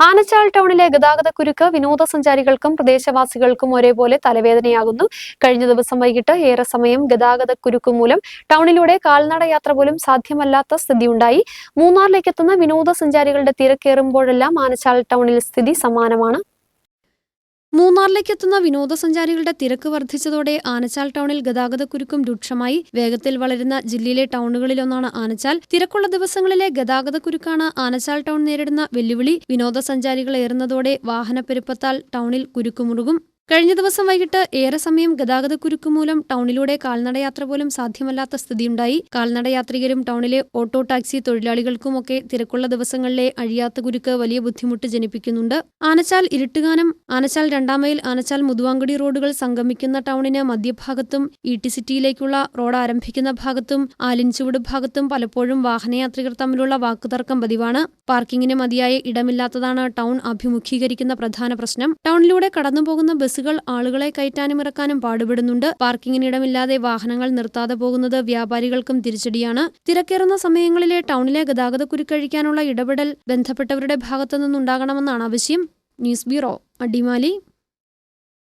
ആനച്ചാൽ ടൗണിലെ ഗതാഗതക്കുരുക്ക് വിനോദസഞ്ചാരികൾക്കും പ്രദേശവാസികൾക്കും ഒരേപോലെ തലവേദനയാകുന്നു. കഴിഞ്ഞ ദിവസം വൈകിട്ട് ഏറെ സമയം ഗതാഗത കുരുക്ക് മൂലം ടൗണിലൂടെ കാൽനട യാത്ര പോലും സാധ്യമല്ലാത്ത സ്ഥിതിയുണ്ടായി. മൂന്നാറിലേക്ക് എത്തുന്ന വിനോദസഞ്ചാരികളുടെ തിരക്കേറുമ്പോഴെല്ലാം ആനച്ചാൽ ടൗണിൽ സ്ഥിതി സമാനമാണ്. മൂന്നാറിലേക്ക് എത്തുന്ന വിനോദസഞ്ചാരികളുടെ തിരക്ക് വർദ്ധിച്ചതോടെ ആനച്ചാൽ ടൗണിൽ ഗതാഗതക്കുരുക്കും രൂക്ഷമായി. വേഗത്തിൽ വളരുന്ന ജില്ലയിലെ ടൗണുകളിലൊന്നാണ് ആനച്ചാൽ. തിരക്കുള്ള ദിവസങ്ങളിലെ ഗതാഗതക്കുരുക്കാണ് ആനച്ചാൽ ടൗൺ നേരിടുന്ന വെല്ലുവിളി. വിനോദസഞ്ചാരികൾ ഏറുന്നതോടെ വാഹനപ്പെരുപ്പത്താൽ ടൗണിൽ കുരുക്കുമുറുകും കഴിഞ്ഞ ദിവസം വൈകിട്ട് ഏറെ സമയം ഗതാഗതക്കുരുക്ക് മൂലം ടൗണിലൂടെ കാൽനടയാത്ര പോലും സാധ്യമല്ലാത്ത സ്ഥിതിയുണ്ടായി. കാൽനടയാത്രികരും ടൗണിലെ ഓട്ടോ ടാക്സി തൊഴിലാളികൾക്കുമൊക്കെ തിരക്കുള്ള ദിവസങ്ങളിലെ അഴിയാത്ത കുരുക്ക് വലിയ ബുദ്ധിമുട്ട് ജനിപ്പിക്കുന്നുണ്ട്. ആനച്ചാൽ ഇരുട്ടുകാനം ആനച്ചാൽ രണ്ടാം മൈൽ ആനച്ചാൽ മുതുവാങ്കുടി റോഡുകൾ സംഗമിക്കുന്ന ടൗണിന് മധ്യഭാഗത്തും ഇ ടി സിറ്റിയിലേക്കുള്ള റോഡ് ആരംഭിക്കുന്ന ഭാഗത്തും ആലിൻചുവട് ഭാഗത്തും പലപ്പോഴും വാഹനയാത്രികർ തമ്മിലുള്ള വാക്കുതർക്കം പതിവാണ്. പാർക്കിങ്ങിന് മതിയായ ഇടമില്ലാത്തതാണ് ടൗൺ അഭിമുഖീകരിക്കുന്ന പ്രധാന പ്രശ്നം. ടൗണിലൂടെ കടന്നുപോകുന്ന ബസ്സുകൾ ആളുകളെ കയറ്റാനും ഇറക്കാനും പാടുപെടുന്നുണ്ട്. പാർക്കിങ്ങിന് ഇടമില്ലാതെ വാഹനങ്ങൾ നിർത്താതെ പോകുന്നത് വ്യാപാരികൾക്കും തിരിച്ചടിയാണ്. തിരക്കേറുന്ന സമയങ്ങളിലെ ടൗണിലെ ഗതാഗതക്കുരുക്കഴിക്കാനുള്ള ഇടപെടൽ ബന്ധപ്പെട്ടവരുടെ ഭാഗത്തുനിന്നുണ്ടാകണമെന്നാണ് ആവശ്യം. News bureau Adimali.